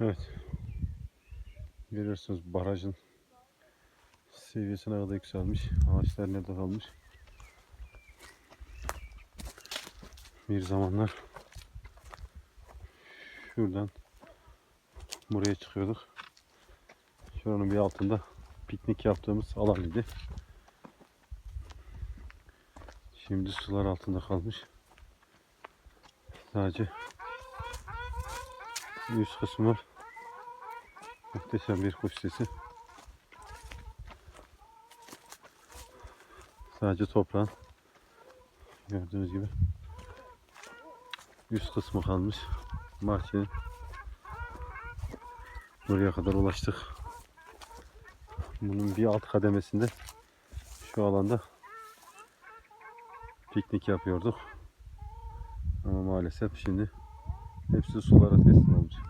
Evet. Görüyorsunuz barajın seviyesine kadar yükselmiş. Ağaçlar nerede kalmış? Bir zamanlar şuradan buraya çıkıyorduk. Şuranın bir altında piknik yaptığımız alan idi. Şimdi sular altında kalmış. Sadece üst kısmı. Muhteşem bir kuş sesi. Sadece toprağın gördüğünüz gibi üst kısmı kalmış. Bahçenin buraya kadar ulaştık. Bunun bir alt kademesinde şu alanda piknik yapıyorduk. Ama maalesef şimdi hepsi sulara teslim olmuş.